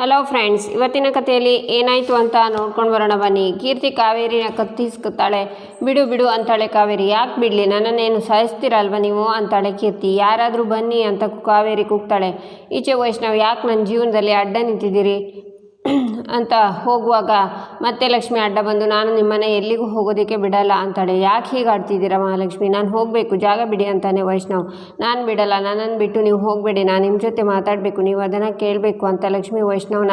Hello friends ಇವತ್ತಿನ ಕಥೆಯಲ್ಲಿ ಏನಾಯಿತು ಅಂತ ನೋಡ್ಕೊಂಡು ಬರೋಣ ಬನ್ನಿ. ಕೀರ್ತಿ ಕಾವೇರಿನ ಕತ್ತಿಸ್ಕೊತಾಳೆ. ಬಿಡು ಬಿಡು ಅಂತಾಳೆ ಕಾವೇರಿ. ಯಾಕೆ ಬಿಡಲಿ? ನನ್ನನ್ನೇನು ಸಾಯಿಸ್ತೀರಲ್ವ ನೀವು? ಅಂತಾಳೆ ಕೀರ್ತಿ. ಯಾರಾದರೂ ಬನ್ನಿ ಅಂತ ಕಾವೇರಿ ಕೂಗ್ತಾಳೆ. ಈಚೆ ವೈಷ್ಣವ್, ಯಾಕೆ ನನ್ನ ಜೀವನದಲ್ಲಿ ಅಡ್ಡ ನಿಂತಿದ್ದೀರಿ? ಅಂತ ಹೋಗುವಾಗ ಮತ್ತೆ ಲಕ್ಷ್ಮಿ ಅಡ್ಡ ಬಂದು, ನಾನು ನಿಮ್ಮನೆ ಎಲ್ಲಿಗೂ ಹೋಗೋದಕ್ಕೆ ಬಿಡಲ್ಲ ಅಂತಾಳೆ. ಯಾಕೆ ಹೀಗೆ ಆಡ್ತಿದ್ದೀರ ಮಹಾಲಕ್ಷ್ಮಿ? ನಾನು ಹೋಗಬೇಕು. ಜಾಗ ಬಿಡಿ ಅಂತಾನೆ ವೈಷ್ಣವ್. ನಾನು ಬಿಡಲ್ಲ. ನನ್ನನ್ನು ಬಿಟ್ಟು ನೀವು ಹೋಗಬೇಡಿ. ನಾನು ನಿಮ್ಮ ಜೊತೆ ಮಾತಾಡಬೇಕು. ನೀವು ಅದನ್ನು ಕೇಳಬೇಕು ಅಂತ ಲಕ್ಷ್ಮಿ ವೈಷ್ಣವ್ನ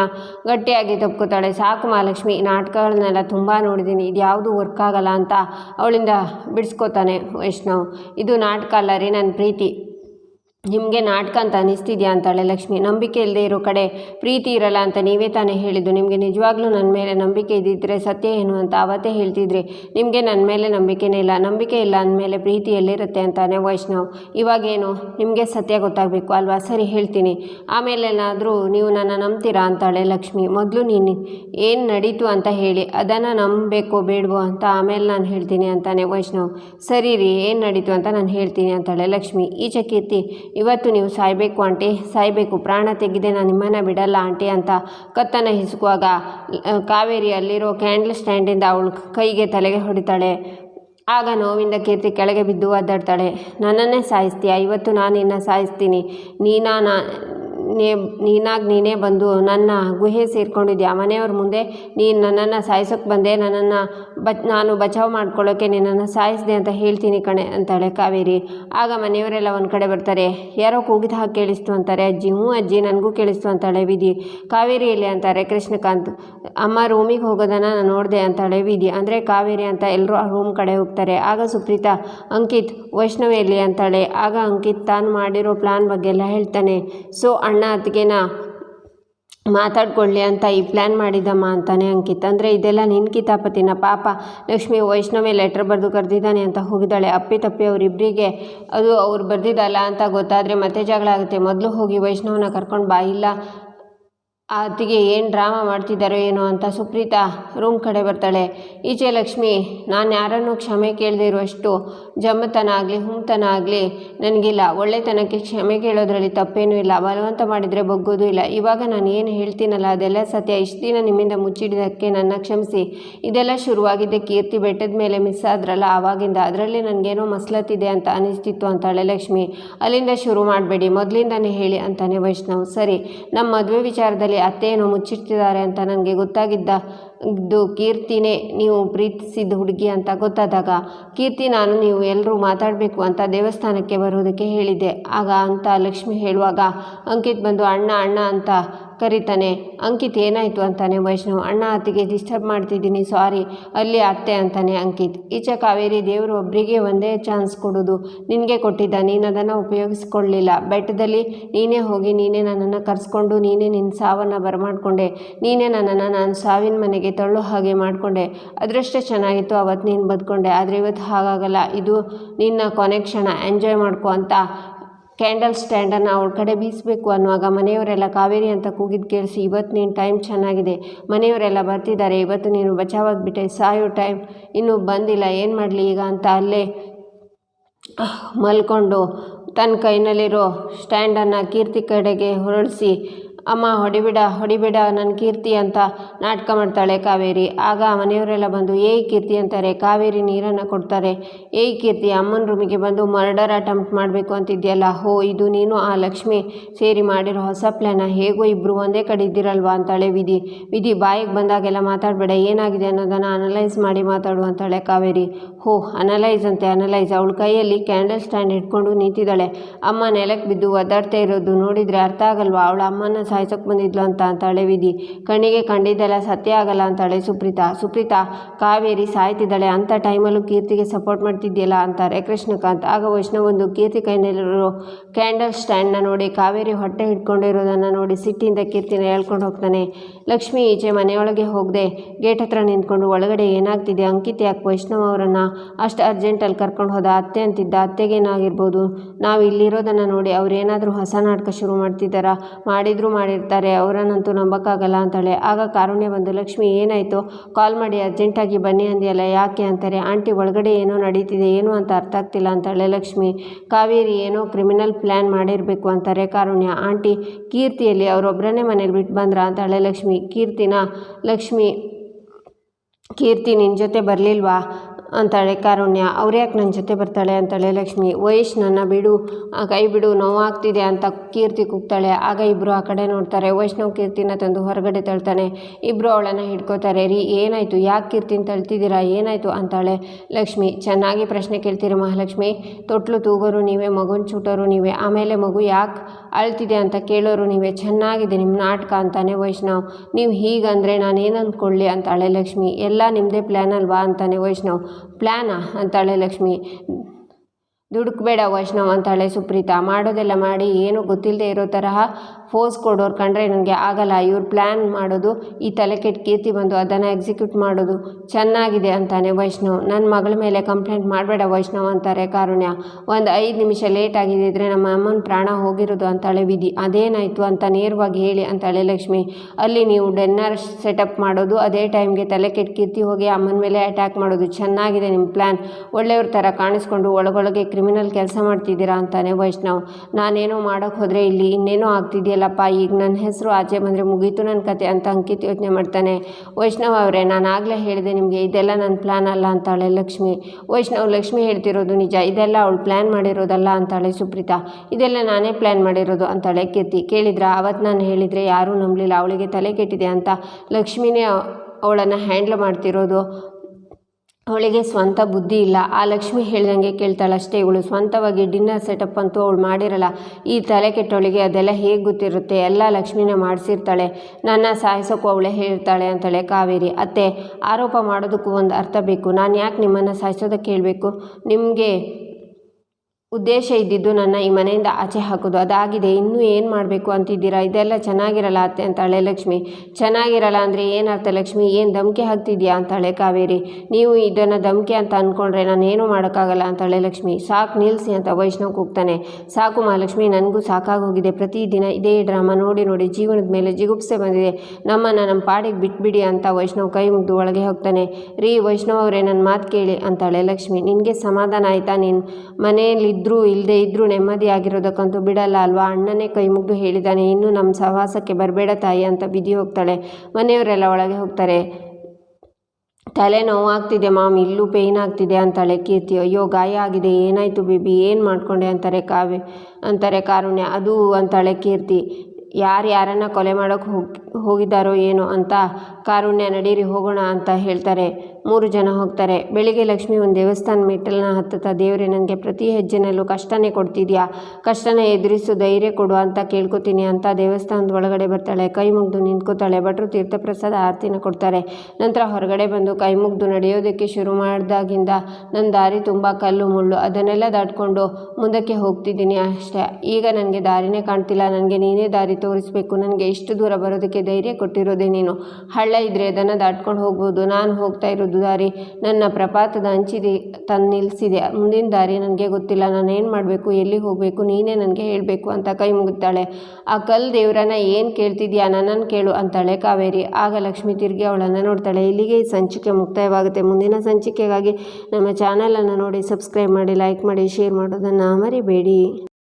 ಗಟ್ಟಿಯಾಗಿ ತಪ್ಕೋತಾಳೆ. ಸಾಕು ಮಹಾಲಕ್ಷ್ಮಿ. ನಾಟಕಗಳನ್ನೆಲ್ಲ ತುಂಬ ನೋಡಿದ್ದೀನಿ. ಇದು ಯಾವುದು ವರ್ಕ್ ಆಗಲ್ಲ ಅಂತ ಅವಳಿಂದ ಬಿಡಿಸ್ಕೋತಾನೆ ವೈಷ್ಣವ್. ಇದು ನಾಟಕ ಅಲ್ಲ ರೀ. ನನ್ನ ಪ್ರೀತಿ. ನಿಮಗೆ ನಾಟಕ ಅಂತ ಅನಿಸ್ತಿದ್ಯಾ ಅಂತಾಳೆ ಲಕ್ಷ್ಮಿ. ನಂಬಿಕೆ ಇಲ್ಲದೆ ಇರೋ ಕಡೆ ಪ್ರೀತಿ ಇರಲ್ಲ ಅಂತ ನೀವೇ ತಾನೇ ಹೇಳಿದ್ದು. ನಿಮಗೆ ನಿಜವಾಗ್ಲೂ ನನ್ನ ಮೇಲೆ ನಂಬಿಕೆ ಇದ್ದಿದ್ದರೆ ಸತ್ಯ ಏನು ಅಂತ ಅವತ್ತೇ ಹೇಳ್ತಿದ್ರಿ. ನಿಮಗೆ ನನ್ನ ಮೇಲೆ ನಂಬಿಕೆನೇ ಇಲ್ಲ. ನಂಬಿಕೆ ಇಲ್ಲ ಅಂದಮೇಲೆ ಪ್ರೀತಿ ಎಲ್ಲಿರುತ್ತೆ ಅಂತಾನೆ ವೈಷ್ಣವ್. ಇವಾಗೇನು? ನಿಮಗೆ ಸತ್ಯ ಗೊತ್ತಾಗಬೇಕು ಅಲ್ವಾ? ಸರಿ, ಹೇಳ್ತೀನಿ. ಆಮೇಲೇನಾದರೂ ನೀವು ನನ್ನ ನಂಬ್ತೀರಾ ಅಂತಾಳೆ ಲಕ್ಷ್ಮಿ. ಮೊದಲು ನೀನು ಏನು ನಡೀತು ಅಂತ ಹೇಳಿ. ಅದನ್ನು ನಂಬಬೇಕೋ ಬೇಡವೋ ಅಂತ ಆಮೇಲೆ ನಾನು ಹೇಳ್ತೀನಿ ಅಂತಾನೆ ವೈಷ್ಣವ್. ಸರಿ ರೀ, ಏನು ನಡೀತು ಅಂತ ನಾನು ಹೇಳ್ತೀನಿ ಅಂತಾಳೆ ಲಕ್ಷ್ಮಿ. ಈಚೆ ಕೀರ್ತಿ. ಇವತ್ತು ನೀವು ಸಾಯಬೇಕು ಆಂಟಿ, ಸಾಯಬೇಕು. ಪ್ರಾಣ ತೆಗೆದೆ ನಾನು ನಿಮ್ಮನ್ನು ಬಿಡಲ್ಲ ಆಂಟಿ ಅಂತ ಕತ್ತನ್ನು ಹಿಸುಕುವಾಗ ಕಾವೇರಿಯಲ್ಲಿರೋ ಕ್ಯಾಂಡಲ್ ಸ್ಟ್ಯಾಂಡಿಂದ ಅವಳು ಕೈಗೆ ತಲೆಗೆ ಹೊಡಿತಾಳೆ. ಆಗ ನೋವಿಂದ ಕೀರ್ತಿ ಕೆಳಗೆ ಬಿದ್ದು ಒದ್ದಾಡ್ತಾಳೆ. ನನ್ನನ್ನೇ ಸಾಯಿಸ್ತೀಯ? ಇವತ್ತು ನಾನು ನಿನ್ನ ಸಾಯಿಸ್ತೀನಿ. ನೀನಾ, ನಾ ನೇ, ನೀನಾಗಿ ನೀನೇ ಬಂದು ನನ್ನ ಗುಹೆ ಸೇರ್ಕೊಂಡಿದ್ಯಾ? ಮನೆಯವ್ರ ಮುಂದೆ ನೀನು ನನ್ನನ್ನು ಸಾಯಿಸೋಕ್ಕೆ ಬಂದೆ, ನನ್ನನ್ನು ಬಚ್, ನಾನು ಬಚಾವ್ ಮಾಡ್ಕೊಳ್ಳೋಕ್ಕೆ ನಿನ್ನನ್ನು ಸಾಯಿಸಿದೆ ಅಂತ ಹೇಳ್ತೀನಿ ಕಣೆ ಅಂತಾಳೆ ಕಾವೇರಿ. ಆಗ ಮನೆಯವರೆಲ್ಲ ಒಂದು ಕಡೆ ಬರ್ತಾರೆ, ಯಾರೋ ಕೂಗಿದ ಹಾಗೆ ಕೇಳಿಸ್ತು ಅಂತಾರೆ, ಅಜ್ಜಿ, ಹ್ಞೂ ಅಜ್ಜಿ, ನನಗೂ ಕೇಳಿಸ್ತು ಅಂತಾಳೆ ವಿಧಿ. ಕಾವೇರಿ ಎಲ್ಲಿ ಅಂತಾರೆ? ಕೃಷ್ಣಕಾಂತ್, ಅಮ್ಮ ರೂಮಿಗೆ ಹೋಗೋದನ್ನು ನಾನು ನೋಡಿದೆ ಅಂತಾಳೆ ವಿಧಿ. ಅಂದರೆ ಕಾವೇರಿ ಅಂತ ಎಲ್ಲರೂ ಆ ರೂಮ್ ಕಡೆ ಹೋಗ್ತಾರೆ. ಆಗ ಸುಪ್ರೀತಾ, ಅಂಕಿತ್, ವೈಷ್ಣವಿ ಎಲ್ಲಿ? ಅಂತಾಳೆ. ಆಗ ಅಂಕಿತ್, ತಾನು ಮಾಡಿರೋ ಪ್ಲಾನ್ ಬಗ್ಗೆ ಎಲ್ಲ ಹೇಳ್ತಾನೆ. ಸೊ ಅಣ್ಣ ಅತ್ತಿಗೆನ ಮಾತಾಡ್ಕೊಳ್ಳಿ ಅಂತ ಈ ಪ್ಲ್ಯಾನ್ ಮಾಡಿದ್ದಮ್ಮ ಅಂತಾನೆ ಅಂಕಿತ್. ಅಂದರೆ ಇದೆಲ್ಲ ನಿನ್ನ ಕಿತಾಪತಿನ ಪಾಪ. ಲಕ್ಷ್ಮಿ ವೈಷ್ಣವಿ ಲೆಟ್ರ್ ಬರೆದು ಕರೆದಿದ್ದಾನೆ ಅಂತ ಹೋಗಿದ್ದಾಳೆ. ಅಪ್ಪಿ ತಪ್ಪಿ ಅವರಿಬ್ಬರಿಗೆ ಅದು ಅವ್ರು ಬರೆದಿದ್ದಲ್ಲ ಅಂತ ಗೊತ್ತಾದರೆ ಮತ್ತೆ ಜಗಳ ಆಗುತ್ತೆ. ಮೊದಲು ಹೋಗಿ ವೈಷ್ಣವನ ಕರ್ಕೊಂಡು ಬಾ. ಇಲ್ಲ ಆ ಅತ್ತಿಗೆ ಏನು ಡ್ರಾಮಾ ಮಾಡ್ತಿದ್ದಾರೋ ಏನೋ ಅಂತ ಸುಪ್ರೀತಾ ರೂಮ್ ಕಡೆ ಬರ್ತಾಳೆ. ಈಚೆ ಲಕ್ಷ್ಮಿ, ನಾನು ಯಾರನ್ನೂ ಕ್ಷಮೆ ಕೇಳದೇ ಇರುವಷ್ಟು ಜಮ್ಮತನ ಆಗಲಿ ಹುಮ್ತನ ಆಗಲಿ ನನಗಿಲ್ಲ. ಒಳ್ಳೆತನಕ್ಕೆ ಕ್ಷಮೆ ಕೇಳೋದ್ರಲ್ಲಿ ತಪ್ಪೇನೂ ಇಲ್ಲ. ಬಲವಂತ ಮಾಡಿದರೆ ಬಗ್ಗೋದು ಇಲ್ಲ. ಇವಾಗ ನಾನು ಏನು ಹೇಳ್ತೀನಲ್ಲ, ಅದೆಲ್ಲ ಸತ್ಯ. ಇಷ್ಟು ದಿನ ನಿಮ್ಮಿಂದ ಮುಚ್ಚಿಡಿದಕ್ಕೆ ನನ್ನ ಕ್ಷಮಿಸಿ. ಇದೆಲ್ಲ ಶುರುವಾಗಿದ್ದೆ, ಕೀರ್ತಿ ಬೆಟ್ಟದ ಮೇಲೆ ಮಿಸ್ ಆದ್ರಲ್ಲ ಆವಾಗಿಂದ. ಅದರಲ್ಲಿ ನನಗೇನೋ ಮಸ್ಲತ್ತಿದೆ ಅಂತ ಅನಿಸ್ತಿತ್ತು ಅಂತಾಳೆ ಲಕ್ಷ್ಮಿ. ಅಲ್ಲಿಂದ ಶುರು ಮಾಡಬೇಡಿ. ಮೊದಲಿಂದನೇ ಹೇಳಿ ಅಂತಾನೆ ವೈಷ್ಣವ್. ಸರಿ ನಮ್ಮ ಮದುವೆ ವಿಚಾರದಲ್ಲಿ ಅತ್ತೆ ಅತ್ತೆಯನ್ನು ಮುಚ್ಚಿಡ್ತಿದ್ದಾರೆ ಅಂತ ನನಗೆ ಗೊತ್ತಾಗಿದ್ದ. ಇದು ಕೀರ್ತಿನೇ, ನೀವು ಪ್ರೀತಿಸಿದ ಹುಡುಗಿ ಅಂತ ಗೊತ್ತಾದಾಗ, ಕೀರ್ತಿ ನಾನು, ನೀವು ಎಲ್ಲರೂ ಮಾತಾಡಬೇಕು ಅಂತ ದೇವಸ್ಥಾನಕ್ಕೆ ಬರೋದಕ್ಕೆ ಹೇಳಿದ್ದೆ. ಆಗ ಅಂತ ಲಕ್ಷ್ಮಿ ಹೇಳುವಾಗ, ಅಂಕಿತ್ ಬಂದು, ಅಣ್ಣ ಅಣ್ಣ ಅಂತ ಕರೀತಾನೆ, ಅಂಕಿತ್ ಏನಾಯಿತು? ಅಂತಾನೆ ವೈಷ್ಣವ್. ಅಣ್ಣ, ಅತ್ತಿಗೆ ಡಿಸ್ಟರ್ಬ್ ಮಾಡ್ತಿದ್ದೀನಿ ಸಾರಿ ಅಲ್ಲಿ ಅತ್ತೆ, ಅಂತಾನೆ ಅಂಕಿತ್. ಈಚೆ ಕಾವೇರಿ ದೇವರು ಒಬ್ಬರಿಗೆ ಒಂದೇ ಚಾನ್ಸ್ ಕೊಡೋದು. ನಿನಗೆ ಕೊಟ್ಟಿದ್ದ, ನೀನು ಅದನ್ನು ಉಪಯೋಗಿಸ್ಕೊಳ್ಳಿಲ್ಲ. ಬೆಟ್ಟದಲ್ಲಿ ನೀನೇ ಹೋಗಿ, ನೀನೇ ನನ್ನನ್ನು ಕರೆಸ್ಕೊಂಡು, ನೀನೇ ನಿನ್ನ ಸಾವನ್ನು ಬರಮಾಡಿಕೊಂಡೆ. ನೀನೇ ನನ್ನನ್ನು ನಾನು ಸಾವಿನ ಮನೆಗೆ ತಳ್ಳೋ ಹಾಗೆ ಮಾಡಿಕೊಂಡೆ. ಅದರಷ್ಟೇ ಚೆನ್ನಾಗಿತ್ತು ಅವತ್ತು ನೀನು ಬದುಕೊಂಡೆ. ಆದರೆ ಇವತ್ತು ಹಾಗಾಗಲ್ಲ. ಇದು ನಿನ್ನ ಕೊನೆ ಕ್ಷಣ. ಎಂಜಾಯ್ ಮಾಡ್ಕೊ ಅಂತ ಕ್ಯಾಂಡಲ್ ಸ್ಟ್ಯಾಂಡನ್ನು ಅವಳ ಕಡೆ ಬೀಸಬೇಕು ಅನ್ನುವಾಗ ಮನೆಯವರೆಲ್ಲ ಕಾವೇರಿ ಅಂತ ಕೂಗಿದ್ ಕೇಳಿಸಿ, ಇವತ್ತು ನೀನು ಟೈಮ್ ಚೆನ್ನಾಗಿದೆ. ಮನೆಯವರೆಲ್ಲ ಬರ್ತಿದ್ದಾರೆ. ಇವತ್ತು ನೀನು ಬಚಾವಾಗಿಬಿಟ್ಟೆ. ಸಾಯೋ ಟೈಮ್. ಇನ್ನೂ ಬಂದಿಲ್ಲ. ಏನು ಮಾಡಲಿ ಈಗ ಅಂತ ಅಲ್ಲೇ ಮಲ್ಕೊಂಡು ತನ್ನ ಕೈನಲ್ಲಿರೋ ಸ್ಟ್ಯಾಂಡನ್ನು ಕೀರ್ತಿ ಕಡೆಗೆ ಹೊರಳಿಸಿ ಅಮ್ಮ ಹೊಡಿಬೇಡ ಹೊಡಿಬೇಡ ನನ್ನ ಕೀರ್ತಿ ಅಂತ ನಾಟಕ ಮಾಡ್ತಾಳೆ ಕಾವೇರಿ. ಆಗ ಮನೆಯವರೆಲ್ಲ ಬಂದು, ಏಯ್ ಕೀರ್ತಿ ಅಂತಾರೆ. ಕಾವೇರಿ ನೀರನ್ನು ಕೊಡ್ತಾರೆ. ಏಯ್ ಕೀರ್ತಿ, ಅಮ್ಮನ ರೂಮಿಗೆ ಬಂದು ಮರ್ಡರ್ ಅಟೆಂಪ್ಟ್ ಮಾಡಬೇಕು ಅಂತಿದ್ಯಲ್ಲ, ಹೋ, ಇದು ನೀನು ಆ ಲಕ್ಷ್ಮಿ ಸೇರಿ ಮಾಡಿರೋ ಹೊಸ ಪ್ಲ್ಯಾನ ಹೇಗೋ ಇಬ್ಬರು ಒಂದೇ ಕಡೆ ಇದ್ದಿರಲ್ವಾ? ಅಂತಾಳೆ ವಿಧಿ. ವಿಧಿ ಬಾಯಿಗೆ ಬಂದಾಗೆಲ್ಲ ಮಾತಾಡಬೇಡ. ಏನಾಗಿದೆ ಅನ್ನೋದನ್ನು ಅನಲೈಸ್ ಮಾಡಿ ಮಾತಾಡು ಅಂತಾಳೆ ಕಾವೇರಿ. ಹೋ, ಅನಲೈಸ್ ಅಂತೆ, ಅನಲೈಸ್. ಅವಳ ಕೈಯಲ್ಲಿ ಕ್ಯಾಂಡಲ್ ಸ್ಟ್ಯಾಂಡ್ ಇಟ್ಕೊಂಡು ನಿಂತಿದ್ದಾಳೆ. ಅಮ್ಮ ನೆಲಕ್ಕೆ ಬಿದ್ದು ಒದ್ದಾಡ್ತಾ ಇರೋದು ನೋಡಿದರೆ ಅರ್ಥ ಆಗಲ್ವಾ? ಅವಳ ಅಮ್ಮನ ಸಾಯಿಸೋಕೆ ಬಂದಿದ್ಲು ಅಂತ ಅಂತಾಳೆ ವಿಧಿ. ಕಣ್ಣಿಗೆ ಕಂಡಿದ್ದೆಲ್ಲ ಸತ್ಯ ಆಗಲ್ಲ ಅಂತಾಳೆ ಸುಪ್ರೀತಾ. ಸುಪ್ರೀತಾ, ಕಾವೇರಿ ಸಾಯ್ತಿದ್ದಾಳೆ. ಅಂಥ ಟೈಮಲ್ಲೂ ಕೀರ್ತಿಗೆ ಸಪೋರ್ಟ್ ಮಾಡ್ತಿದ್ಯಲ್ಲ ಅಂತಾರೆ ಕೃಷ್ಣಕಾಂತ್ ಆಗ ವೈಷ್ಣವೊಂದು ಕೀರ್ತಿ ಕೈನಲ್ಲಿರೋ ಕ್ಯಾಂಡಲ್ ಸ್ಟ್ಯಾಂಡ್ನ ನೋಡಿ, ಕಾವೇರಿ ಹೊಟ್ಟೆ ಹಿಡ್ಕೊಂಡಿರೋದನ್ನು ನೋಡಿ ಸಿಟ್ಟಿಂದ ಕೀರ್ತಿನ ಹೇಳ್ಕೊಂಡು ಹೋಗ್ತಾನೆ. ಲಕ್ಷ್ಮಿ ಈಚೆ ಮನೆಯೊಳಗೆ ಹೋಗದೆ, ಗೇಟ್ ಹತ್ರ ನಿಂತ್ಕೊಂಡು ಒಳಗಡೆ ಏನಾಗ್ತಿದೆ? ಅಂಕಿತ್ ಯಾಕೆ ವೈಷ್ಣವ್ ಅವರನ್ನು ಅಷ್ಟು ಅರ್ಜೆಂಟಲ್ಲಿ ಕರ್ಕೊಂಡು ಹೋದ ಅತ್ತೆ ಅಂತಿದ್ದ ಅತ್ತೆಗೇನಾಗಿರ್ಬೋದು ನಾವು ಇಲ್ಲಿರೋದನ್ನು ನೋಡಿ ಅವರೇನಾದರೂ ಹೊಸ ನಾಟಕ ಶುರು ಮಾಡ್ತಿದ್ದಾರಾ? ಮಾಡಿದರೂ ಮಾಡಿರ್ತಾರೆ, ಅವರನ್ನಂತೂ ನಂಬೋಕ್ಕಾಗಲ್ಲ ಅಂತಾಳೆ. ಆಗ ಕಾರುಣ್ಯ ಬಂದು, ಲಕ್ಷ್ಮಿ, ಏನಾಯಿತು? ಕಾಲ್ ಮಾಡಿ, ಅರ್ಜೆಂಟಾಗಿ ಬನ್ನಿ ಅಂದಿಯಲ್ಲ, ಯಾಕೆ ಅಂತಾರೆ? ಆಂಟಿ, ಒಳಗಡೆ ಏನೋ ನಡೀತಿದೆ, ಏನು ಅಂತ ಅರ್ಥ ಆಗ್ತಿಲ್ಲ ಅಂತಾಳೆ ಲಕ್ಷ್ಮಿ. ಕಾವೇರಿ ಏನೋ ಕ್ರಿಮಿನಲ್ ಪ್ಲ್ಯಾನ್ ಮಾಡಿರಬೇಕು ಅಂತಾರೆ ಕಾರುಣ್ಯ. ಆಂಟಿ, ಕೀರ್ತಿಯಲ್ಲಿ ಅವರೊಬ್ಬರನ್ನೇ ಮನೇಲಿ ಬಿಟ್ಟು ಬಂದ್ರ ಅಂತಾಳೆ ಲಕ್ಷ್ಮಿ. ಕೀರ್ತಿನ? ಲಕ್ಷ್ಮಿ, ಕೀರ್ತಿ ನಿನ್ನ ಜೊತೆ ಬರಲಿಲ್ವಾ? ಅಂತಾಳೆ, ಕಾರುಣ್ಯ ಯಾಕೆ ನನ್ನ ಜೊತೆ ಬರ್ತಾಳೆ? ಅಂತಾಳೆ ಲಕ್ಷ್ಮಿ. ವಯಶ್ ನನ್ನ ಬಿಡು ಕೈ ಬಿಡು, ನೋವಾಗ್ತಿದೆ ಅಂತ ಕೀರ್ತಿ ಕೂಗ್ತಾಳೆ. ಆಗ ಇಬ್ಬರು ಆ ಕಡೆ ನೋಡ್ತಾರೆ. ವೈಷ್ಣವ್ ಕೀರ್ತಿನ ತಂದು ಹೊರಗಡೆ ತಳ್ತಾನೆ. ಇಬ್ಬರು ಅವಳನ್ನು ಹಿಡ್ಕೋತಾರೆ. ರೀ, ಏನಾಯಿತು? ಯಾಕೆ ಕೀರ್ತಿನ ತಳ್ತಿದ್ದೀರಾ? ಏನಾಯಿತು? ಅಂತಾಳೆ ಲಕ್ಷ್ಮಿ. ಚೆನ್ನಾಗಿ ಪ್ರಶ್ನೆ ಕೇಳ್ತೀರಿ ಮಹಾಲಕ್ಷ್ಮಿ? ತೊಟ್ಲು ತೂಗೋರು ನೀವೇ, ಮಗುನ ಚೂಟೋರು ನೀವೇ. ಆಮೇಲೆ ಮಗು ಯಾಕೆ ಅಳ್ತಿದೆ ಅಂತ ಕೇಳೋರು ನೀವೇ. ಚೆನ್ನಾಗಿದೆ ನಿಮ್ಮ ನಾಟಕ ಅಂತಾನೆ ವೈಷ್ಣವ್. ನೀವು ಹೀಗಂದರೆ ನಾನೇನು ಅಂದ್ಕೊಳ್ಳಿ ಅಂತಾಳೆ ಲಕ್ಷ್ಮಿ. ಎಲ್ಲ ನಿಮ್ಮದೇ ಪ್ಲ್ಯಾನ್ ಅಲ್ವಾ? ಅಂತಾನೆ ವೈಷ್ಣವ್. ಪ್ಲ್ಯಾನಾ ಅಂತಾಳೆ ಲಕ್ಷ್ಮಿ. ದುಡುಕ್ಬೇಡ ವೈಷ್ಣವ್ ಅಂತಾಳೆ ಸುಪ್ರೀತಾ. ಮಾಡೋದೆಲ್ಲ ಮಾಡಿ ಏನೂ ಗೊತ್ತಿಲ್ಲದೆ ಇರೋ ತರಹ ಫೋರ್ಸ್ ಕೊಡೋರು ಕಂಡ್ರೆ ನನಗೆ ಆಗಲ್ಲ, ಇವ್ರು ಪ್ಲ್ಯಾನ್ ಮಾಡೋದು, ಈ ತಲೆ ಕೆಟ್ಟ ಕೀರ್ತಿ ಬಂದು ಅದನ್ನು ಎಕ್ಸಿಕ್ಯೂಟ್ ಮಾಡೋದು ಚೆನ್ನಾಗಿದೆ ಅಂತಾನೆ ವೈಷ್ಣವ್ ನನ್ನ ಮಗಳ ಮೇಲೆ ಕಂಪ್ಲೇಂಟ್ ಮಾಡಬೇಡ ವೈಷ್ಣವ್ ಅಂತಾರೆ ಕಾರುಣ್ಯ. ಒಂದು ಐದು ನಿಮಿಷ ಲೇಟ್ ಆಗಿದ್ದಿದ್ರೆ ನಮ್ಮ ಅಮ್ಮನ ಪ್ರಾಣ ಹೋಗಿರೋದು ಅಂತಾಳೆ ವಿಧಿ. ಅದೇನಾಯಿತು ಅಂತ ನೇರವಾಗಿ ಹೇಳಿ ಅಂತಾಳೆ ಲಕ್ಷ್ಮಿ. ಅಲ್ಲಿ ನೀವು ಡೆನ್ನರ್ ಸೆಟಪ್ ಮಾಡೋದು, ಅದೇ ಟೈಮ್ಗೆ ತಲೆ ಕೆಟ್ಟ ಕೀರ್ತಿ ಹೋಗಿ ಅಮ್ಮನ ಮೇಲೆ ಅಟ್ಯಾಕ್ ಮಾಡೋದು ಚೆನ್ನಾಗಿದೆ ನಿಮ್ಮ ಪ್ಲ್ಯಾನ್ ಒಳ್ಳೆಯವ್ರ ಥರ ಕಾಣಿಸ್ಕೊಂಡು ಒಳಗೊಳಗೆ ಕ್ರಿಮಿನಲ್ ಕೆಲಸ ಮಾಡ್ತಿದ್ದೀರಾ ಅಂತಾನೆ ವೈಷ್ಣವ್. ನಾನೇನೋ ಮಾಡೋಕ್ಕೆ ಹೋದರೆ ಇಲ್ಲಿ ಇನ್ನೇನೋ ಆಗ್ತಿದೆಯಲ್ಲಪ್ಪ ಈಗ ನನ್ನ ಹೆಸರು ಆಚೆ ಬಂದರೆ ಮುಗೀತು ನನ್ನ ಕತೆ ಅಂತ ಅಂಕಿತ್ ಯೋಚನೆ ಮಾಡ್ತಾನೆ. ವೈಷ್ಣವ್ ಅವರೇ, ನಾನು ಆಗಲೇ ಹೇಳಿದೆ ನಿಮಗೆ, ಇದೆಲ್ಲ ನನ್ನ ಪ್ಲ್ಯಾನ್ ಅಲ್ಲ ಅಂತಾಳೆ ಲಕ್ಷ್ಮಿ. ವೈಷ್ಣವ್ ಲಕ್ಷ್ಮಿ ಹೇಳ್ತಿರೋದು ನಿಜ, ಇದೆಲ್ಲ ಅವಳು ಪ್ಲ್ಯಾನ್ ಮಾಡಿರೋದಲ್ಲ ಅಂತಾಳೆ ಸುಪ್ರೀತಾ. ಇದೆಲ್ಲ ನಾನೇ ಪ್ಲ್ಯಾನ್ ಮಾಡಿರೋದು ಅಂತಾಳೆ ಕೀರ್ತಿ ಕೇಳಿದ್ರ ಅವತ್ತು ನಾನು ಹೇಳಿದರೆ ಯಾರೂ ನಂಬಲಿಲ್ಲ, ಅವಳಿಗೆ ತಲೆ ಕೆಟ್ಟಿದೆ ಅಂತ ಲಕ್ಷ್ಮಿನೇ ಅವಳನ್ನು ಹ್ಯಾಂಡ್ಲ್ ಮಾಡ್ತಿರೋದು. ಅವಳಿಗೆ ಸ್ವಂತ ಬುದ್ಧಿ ಇಲ್ಲ. ಆ ಲಕ್ಷ್ಮಿ ಹೇಳ್ದಂಗೆ ಕೇಳ್ತಾಳಷ್ಟೇ ಇವಳು ಸ್ವಂತವಾಗಿ ಡಿನ್ನರ್ ಸೆಟಪ್ ಅಂತೂ ಅವಳು ಮಾಡಿರಲ್ಲ. ಈ ತಲೆ ಕೆಟ್ಟವಳಿಗೆ ಅದೆಲ್ಲ ಹೇಗೆ ಗೊತ್ತಿರುತ್ತೆ? ಎಲ್ಲ ಲಕ್ಷ್ಮಿನ ಮಾಡಿಸಿರ್ತಾಳೆ. ನನ್ನ ಸಾಯಿಸೋಕ್ಕೂ ಅವಳೇ ಹೇಳ್ತಾಳೆ, ಅಂತಾಳೆ ಕಾವೇರಿ. ಅತ್ತೆ, ಆರೋಪ ಮಾಡೋದಕ್ಕೂ ಒಂದು ಅರ್ಥ ಬೇಕು. ನಾನು ಯಾಕೆ ನಿಮ್ಮನ್ನು ಸಾಯಿಸೋದಕ್ಕೆ ಹೇಳಬೇಕು? ನಿಮಗೆ ಉದ್ದೇಶ ಇದ್ದಿದ್ದು ನನ್ನ ಈ ಮನೆಯಿಂದ ಆಚೆ ಹಾಕೋದು. ಅದಾಗಿದೆ. ಇನ್ನೂ ಏನು ಮಾಡಬೇಕು ಅಂತಿದ್ದೀರಾ? ಇದೆಲ್ಲ ಚೆನ್ನಾಗಿರಲ್ಲ ಅತ್ತೆ ಅಂತಾಳೆ ಲಕ್ಷ್ಮಿ. ಚೆನ್ನಾಗಿರಲ್ಲ ಅಂದರೆ ಏನರ್ಥ ಲಕ್ಷ್ಮಿ? ಏನು ಧಮಕಿ ಹಾಕ್ತಿದ್ಯಾ ಅಂತಾಳೆ ಕಾವೇರಿ. ನೀವು ಇದನ್ನು ಧಮಕಿ ಅಂತ ಅಂದ್ಕೊಂಡ್ರೆ ನಾನು ಏನೂ ಮಾಡೋಕ್ಕಾಗಲ್ಲ ಅಂತಾಳೆ ಲಕ್ಷ್ಮಿ. ಸಾಕು ನಿಲ್ಲಿಸಿ ಅಂತ ವೈಷ್ಣವ್ ಕೂಗ್ತಾನೆ ಸಾಕು ಮಹಾಲಕ್ಷ್ಮಿ ನನಗೂ ಸಾಕಾಗೋಗಿದೆ. ಪ್ರತಿದಿನ ಇದೇ ಡ್ರಾಮಾ ನೋಡಿ ನೋಡಿ ಜೀವನದ ಮೇಲೆ ಜಿಗುಪ್ಸೆ ಬಂದಿದೆ. ನಮ್ಮನ್ನು ನಮ್ಮ ಪಾಡಿಗೆ ಬಿಟ್ಬಿಡಿ ಅಂತ ವೈಷ್ಣವ್ ಕೈ ಮುಗಿದು ಒಳಗೆ ಹೋಗ್ತಾನೆ. ರೀ ವೈಷ್ಣವ್ ಅವರೇ ನನ್ನ ಮಾತು ಕೇಳಿ ಅಂತಾಳೆ ಲಕ್ಷ್ಮಿ. ನಿನಗೆ ಸಮಾಧಾನ ಆಯಿತಾ? ನೀನು ಮನೆಯಲ್ಲಿ ಇದ್ದರೂ ಇಲ್ಲದೆ ಇದ್ದರೂ ನೆಮ್ಮದಿಯಾಗಿರೋದಕ್ಕಂತೂ ಬಿಡಲ್ಲ ಅಲ್ವಾ? ಅಣ್ಣನೇ ಕೈ ಮುಗಿದು ಹೇಳಿದ್ದಾನೆ ಇನ್ನೂ ನಮ್ಮ ಸಹವಾಸಕ್ಕೆ ಬರಬೇಡ ತಾಯಿ ಅಂತ ಬಿದ್ದು ಹೋಗ್ತಾಳೆ. ಮನೆಯವರೆಲ್ಲ ಒಳಗೆ ಹೋಗ್ತಾರೆ. ತಲೆ ನೋವಾಗ್ತಿದೆ, ಮಾಮ್, ಇಲ್ಲೂ ಪೇಯ್ನ್ ಆಗ್ತಿದೆ ಅಂತಾಳೆ ಕೀರ್ತಿ. ಅಯ್ಯೋ, ಗಾಯ ಆಗಿದೆ, ಏನಾಯಿತು ಬೇಬಿ? ಏನು ಮಾಡ್ಕೊಂಡೆ? ಅಂತಾರೆ ಕಾವ್ಯ, ಅಂತಾರೆ ಕಾರುಣ್ಯ. ಅದು ಅಂತಾಳೆ ಕೀರ್ತಿ. ಯಾರು ಯಾರನ್ನು ಕೊಲೆ ಮಾಡೋಕ್ಕೆ ಹೋಗಿ, ಹೋಗಿದ್ದಾರೋ ಏನೋ ಅಂತ ಕಾರುಣ್ಯ, ನಡೀರಿ ಹೋಗೋಣ ಅಂತ ಹೇಳ್ತಾರೆ. ಮೂರು ಜನ ಹೋಗ್ತಾರೆ. ಬೆಳಿಗ್ಗೆ ಲಕ್ಷ್ಮಿ ಒಂದು ದೇವಸ್ಥಾನ ಮೆಟ್ಟಲನ್ನ ಹತ್ತುತ್ತಾ, ದೇವರೇ ನನಗೆ ಪ್ರತಿ ಹೆಜ್ಜೆನಲ್ಲೂ ಕಷ್ಟನೇ ಕೊಡ್ತಿದ್ಯಾ? ಕಷ್ಟನ ಎದುರಿಸು, ಧೈರ್ಯ ಕೊಡು ಅಂತ ಕೇಳ್ಕೊತೀನಿ ಅಂತ ದೇವಸ್ಥಾನದ ಒಳಗಡೆ ಬರ್ತಾಳೆ. ಕೈ ಮುಗ್ದು ನಿಂತ್ಕೋತಾಳೆ. ಭಟ್ರು ತೀರ್ಥಪ್ರಸಾದ ಆರತಿನ ಕೊಡ್ತಾರೆ. ನಂತರ ಹೊರಗಡೆ ಬಂದು ಕೈ ಮುಗ್ದು ನಡೆಯೋದಕ್ಕೆ ಶುರು ಮಾಡಿದಾಗಿಂದ ನನ್ನ ದಾರಿ ತುಂಬ ಕಲ್ಲು ಮುಳ್ಳು. ಅದನ್ನೆಲ್ಲ ದಾಟ್ಕೊಂಡು ಮುಂದಕ್ಕೆ ಹೋಗ್ತಿದ್ದೀನಿ ಅಷ್ಟೇ. ಈಗ ನನಗೆ ದಾರಿನೇ ಕಾಣ್ತಿಲ್ಲ. ನನಗೆ ನೀನೇ ದಾರಿ ತೋರಿಸ್ಬೇಕು. ನನಗೆ ಇಷ್ಟು ದೂರ ಬರೋದಕ್ಕೆ ಧೈರ್ಯ ಕೊಟ್ಟಿರೋದೇ ನೀನು. ಹಳ್ಳ ಇದ್ದರೆ ಅದನ್ನು ದಾಟ್ಕೊಂಡು ಹೋಗ್ಬೋದು. ನಾನು ಹೋಗ್ತಾ ಇರೋದು ದಾರಿ, ನನ್ನ ಪ್ರಪಾತದ ಅಂಚಿದೆ ತಂದು ನಿಲ್ಲಿಸಿದೆ ಮುಂದಿನ ದಾರಿ ನನಗೆ ಗೊತ್ತಿಲ್ಲ. ನಾನು ಏನು ಮಾಡಬೇಕು? ಎಲ್ಲಿಗೆ ಹೋಗಬೇಕು? ನೀನೇ ನನಗೆ ಹೇಳಬೇಕು ಅಂತ ಕೈ ಮುಗುತ್ತಾಳೆ ಆ ಕಲ್ ದೇವರನ್ನ ಏನು ಕೇಳ್ತಿದ್ಯಾ? ನನ್ನನ್ನು ಕೇಳು ಅಂತಾಳೆ ಕಾವೇರಿ. ಆಗ ಲಕ್ಷ್ಮಿ ತಿರುಗಿ ಅವಳನ್ನು ನೋಡ್ತಾಳೆ. ಇಲ್ಲಿಗೆ ಈ ಸಂಚಿಕೆ ಮುಕ್ತಾಯವಾಗುತ್ತೆ. ಮುಂದಿನ ಸಂಚಿಕೆಗಾಗಿ ನಮ್ಮ ಚಾನಲನ್ನು ನೋಡಿ, ಸಬ್ಸ್ಕ್ರೈಬ್ ಮಾಡಿ, ಲೈಕ್ ಮಾಡಿ, ಶೇರ್ ಮಾಡೋದನ್ನು ಮರಿಬೇಡಿ.